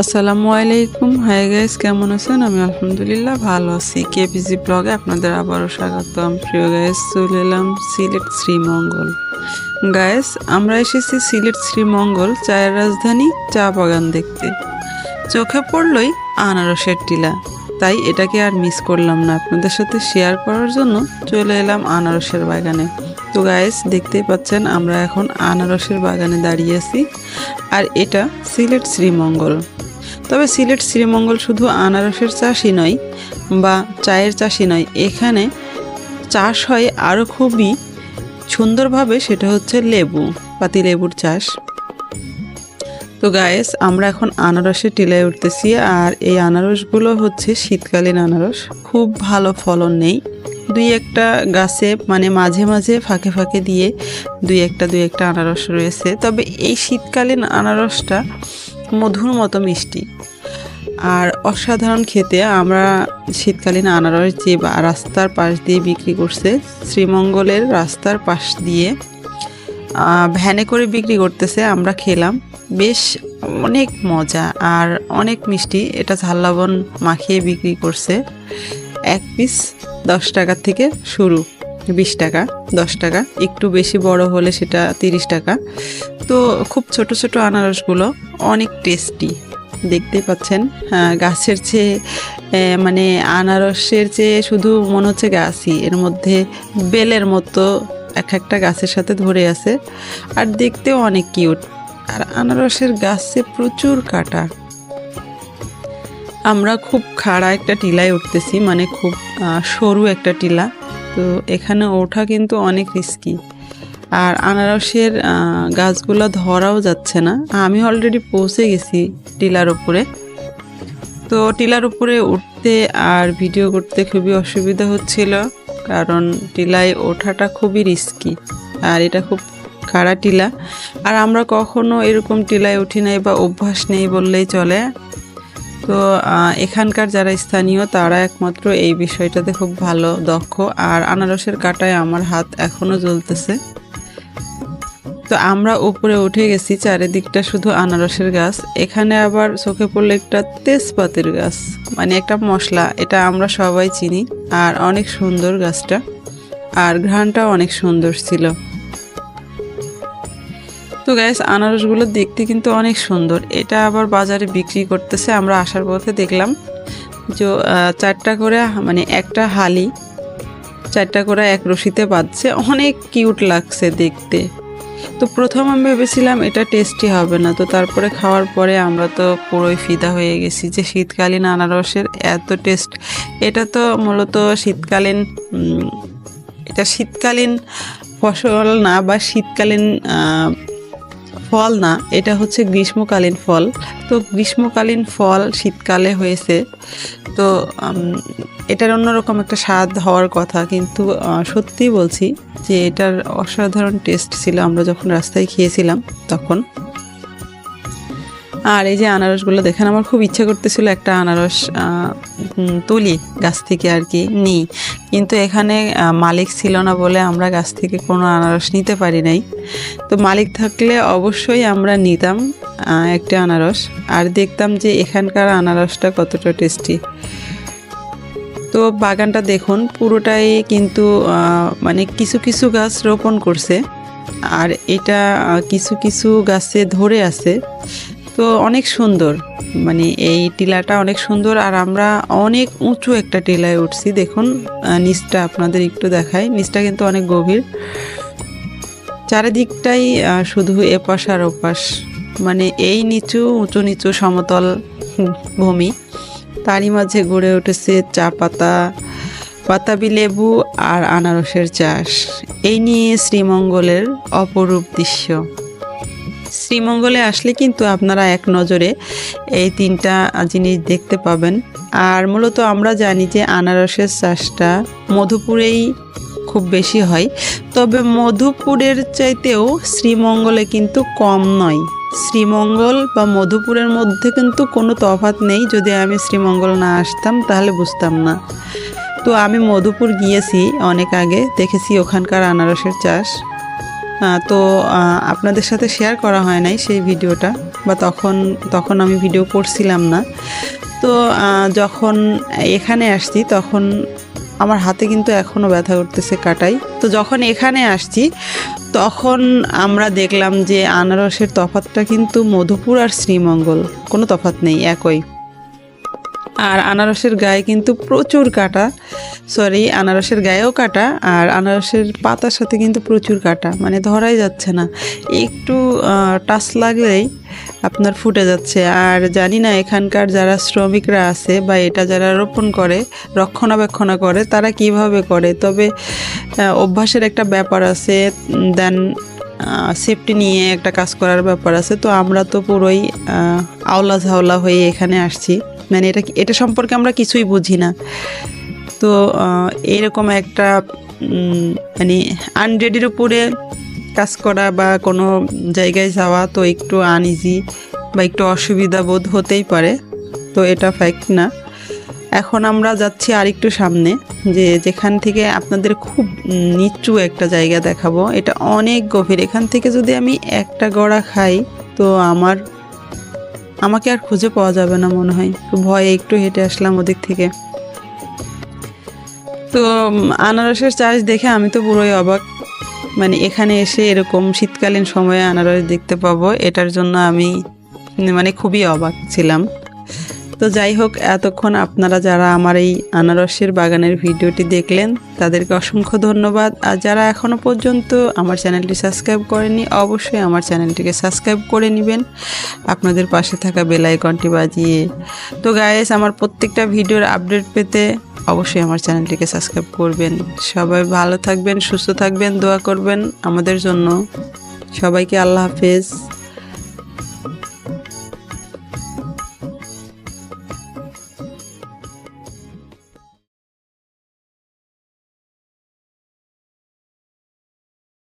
আসসালামু আলাইকুম। Hi guys কেমন আছেন? আমি আলহামদুলিল্লাহ ভালো আছি। কেপিজি ব্লগে আপনাদের আবারও স্বাগতম। প্রিয় গাইস চলে এলাম সিলেট শ্রীমঙ্গল। গাইস আমরা এসেছি সিলেট শ্রীমঙ্গল চায়ের রাজধানী চা বাগান দেখতে। চোখে পড়লই আনারসের টিলা। তাই এটাকে আর মিস করলাম না। আপনাদের সাথে শেয়ার করার জন্য চলে এলাম আনারসের বাগানে। তো গাইস দেখতেই পাচ্ছেন, আমরা এখন আনারসের বাগানে দাঁড়িয়ে আছি। আর এটা সিলেট শ্রীমঙ্গল। তবে সিলেট শ্রীমঙ্গল শুধু আনারসের চাষই নয়, বা চায়ের চাষই নয়, এখানে চাষ হয় আরও খুবই সুন্দরভাবে, সেটা হচ্ছে লেবু পাতি লেবুর চাষ। তো গায়েস আমরা এখন আনারসের টিলায় উঠতেছি, আর এই আনারসগুলো হচ্ছে শীতকালীন আনারস। খুব ভালো ফলন নেই। দুই একটা গাছে মানে মাঝে মাঝে ফাঁকে ফাঁকে দিয়ে দুই একটা দুই একটা আনারস রয়েছে। তবে এই শীতকালীন আনারসটা মধুর মতো মিষ্টি। আর অসাধারণ খেতে আমরা শীতকালীন আনারস যে রাস্তার পাশ দিয়ে বিক্রি করছে, শ্রীমঙ্গলের রাস্তার পাশ দিয়ে ভ্যানে করে বিক্রি করতেছে, আমরা খেলাম। বেশ অনেক মজা আর অনেক মিষ্টি। এটা ঝাল লবণ মাখিয়ে বিক্রি করছে এক পিস। দশ টাকা থেকে শুরু বিশ টাকা দশ টাকা একটু বেশি বড় হলে সেটা তিরিশ টাকা। তো খুব ছোট ছোট আনারসগুলো অনেক টেস্টি দেখতে পাচ্ছেন। হ্যাঁ, গাছের চেয়ে মানে আনারসের চেয়ে শুধু মনে হচ্ছে গাছই এর মধ্যে বেলের মতো এক একটা গাছের সাথে ধরে আছে। আর দেখতেও অনেক কিউট আর আনারসের গাছে প্রচুর কাটা। আমরা খুব খাড়া একটা টিলায় উঠতেছি মানে খুব সরু একটা টিলা। তো এখানে ওঠা কিন্তু অনেক রিস্কি আর আনারসের গাছগুলো ধরাও যাচ্ছে না। আমি অলরেডি পৌঁছে গেছি টিলার উপরে। তো টিলার উপরে উঠতে আর ভিডিও করতে খুবই অসুবিধা হচ্ছিল, কারণ টিলায় ওঠাটা খুবই রিস্কি আর এটা খুব খাড়া টিলা। আর আমরা কখনো এরকম টিলায় উঠি নাই বা অভ্যাস নেই বললেই চলে। তো এখানকার যারা স্থানীয়, তারা একমাত্র এই বিষয়টাতে খুব ভালো, দক্ষ। আর আনারসের কাটায় আমার হাত এখনও জ্বলতেছে। তো আমরা উপরে উঠে গেছি, চারিদিকটা শুধু আনারসের গাছ। এখানে আবার চোখে পড়ল একটা তেজপাতের গাছ মানে একটা মশলা, এটা আমরা সবাই চিনি। আর অনেক সুন্দর গাছটা। আর ঘ্রাণটাও অনেক সুন্দর ছিল। তো গ্যাস আনারসগুলো দেখতে কিন্তু অনেক সুন্দর। এটা আবার বাজারে বিক্রি করতেছে, আমরা আসার পথে দেখলাম। যে চারটা করে মানে একটা হালি, চারটা করে এক রশিতে বাঁধছে। অনেক কিউট লাগছে দেখতে। তো প্রথম আমি ভেবেছিলাম এটা টেস্টি হবে না। তো তারপরে খাওয়ার পরে আমরা তো পুরোই ফিদা হয়ে গেছি যে, শীতকালীন আনারসের এত টেস্ট এটা তো মূলত শীতকালীন এটা শীতকালীন ফসল না, বা শীতকালীন ফল না, এটা হচ্ছে গ্রীষ্মকালীন ফল। তো গ্রীষ্মকালীন ফল শীতকালে হয়েছে। তো এটার অন্যরকম একটা স্বাদ হওয়ার কথা, কিন্তু সত্যি বলছি যে এটার অসাধারণ টেস্ট ছিল। আমরা যখন রাস্তায় খেয়েছিলাম তখন আর এই যে আনারসগুলো দেখেন, আমার খুব ইচ্ছা করতেছিল একটা আনারস তুলি গাছ থেকে আর কি নিই। কিন্তু এখানে মালিক ছিল না বলে আমরা গাছ থেকে কোনো আনারস নিতে পারি নাই। তো মালিক থাকলে অবশ্যই আমরা নিতাম একটা আনারস। আর দেখতাম যে এখানকার আনারসটা কতটা টেস্টি। তো বাগানটা দেখুন, পুরোটাই কিন্তু মানে কিছু কিছু গাছ রোপণ করছে। আর এটা কিছু কিছু গাছে ধরে আছে। তো অনেক সুন্দর। মানে এই টিলাটা অনেক সুন্দর আর আমরা অনেক উঁচু একটা টিলায় উঠছি। দেখুন নিচটা আপনাদের একটু দেখাই। নিচটা কিন্তু অনেক গভীর। চারিদিকটাই শুধু এপাশ আর ওপাশ। মানে এই নিচু, উঁচু নিচু সমতল ভূমি। তারই মাঝে গড়ে উঠেছে চা পাতা পাতাবি লেবু আর আনারসের চাষ। এই নিয়ে শ্রীমঙ্গলের অপরূপ দৃশ্য। শ্রীমঙ্গলে আসলে কিন্তু আপনারা এক নজরে এই তিনটা জিনিস দেখতে পাবেন। আর মূলত আমরা জানি যে আনারসের চাষটা মধুপুরেই খুব বেশি হয়। তবে মধুপুরের চাইতেও শ্রীমঙ্গলে কিন্তু কম নয়। শ্রীমঙ্গল বা মধুপুরের মধ্যে কিন্তু কোনো তফাৎ নেই। যদি আমি শ্রীমঙ্গল না আসতাম, তাহলে বুঝতাম না। তো আমি মধুপুর গিয়েছি, অনেক আগে দেখেছি ওখানকার আনারসের চাষ। তো আপনাদের সাথে শেয়ার করা হয় নাই সেই ভিডিওটা, বা তখন তখন আমি ভিডিও করছিলাম না। তো যখন এখানে আসছি, তখন আমার হাতে কিন্তু এখনও ব্যথা করতেছে কাটাই। তো যখন এখানে আসছি, তখন আমরা দেখলাম যে আনারসের তফাতটা কিন্তু মধুপুর আর শ্রীমঙ্গল, কোনো তফাত নেই, একই। আর আনারসের গায়ে কিন্তু প্রচুর কাটা। সরি আনারসের গায়েও কাটা আর আনারসের পাতার সাথে কিন্তু প্রচুর কাটা মানে ধরাই যাচ্ছে না। একটু টাচ লাগলেই আপনার ফুটে যাচ্ছে। আর জানি না এখানকার যারা শ্রমিকরা আছে বা এটা যারা রোপণ করে, রক্ষণাবেক্ষণ করে, তারা কীভাবে করে? তবে অভ্যাসের একটা ব্যাপার আছে, দেন সেফটি নিয়ে একটা কাজ করার ব্যাপার আছে। তো আমরা তো পুরোই আওলা ঝাওলা হয়ে এখানে আসছি। মানে এটা এটা সম্পর্কে আমরা কিছুই বুঝি না। তো এরকম একটা মানে আনরেডির উপরে কাজ করা বা কোনো জায়গায় যাওয়া তো একটু আনইজি বা একটু অসুবিধা বোধ হতেই পারে, তো এটা ফ্যাক্ট না। এখন আমরা যাচ্ছি আরেকটু সামনে, যে যেখান থেকে আপনাদের খুব নিচু একটা জায়গা দেখাবো, এটা অনেক গভীর। এখান থেকে যদি আমি একটা গড়া খাই, তো আমার, আমাকে আর খুঁজে পাওয়া যাবে না মনে হয়। ভয়ে একটু হেঁটে আসলাম ওদিক থেকে। তো আনারসের চাষ দেখে আমি তো পুরোই অবাক। মানে এখানে এসে এরকম শীতকালীন সময়ে আনারস দেখতে পাবো, এটার জন্য আমি মানে খুবই অবাক ছিলাম। তো যাই হোক, এতক্ষণ আপনারা যারা আমার এই আনারসের বাগানের ভিডিওটি দেখলেন, তাদেরকে অসংখ্য ধন্যবাদ। আর যারা এখনও পর্যন্ত আমার চ্যানেলটি সাবস্ক্রাইব করেনি অবশ্যই আমার চ্যানেলটিকে সাবস্ক্রাইব করে নেবেন। আপনাদের পাশে থাকা বেল আইকনটি বাজিয়ে। তো গায়েস আমার প্রত্যেকটা ভিডিওর আপডেট পেতে অবশ্যই আমার চ্যানেলটিকে সাবস্ক্রাইব করবেন। সবাই ভালো থাকবেন, সুস্থ থাকবেন, দোয়া করবেন আমাদের জন্য। সবাইকে আল্লাহ হাফেজ।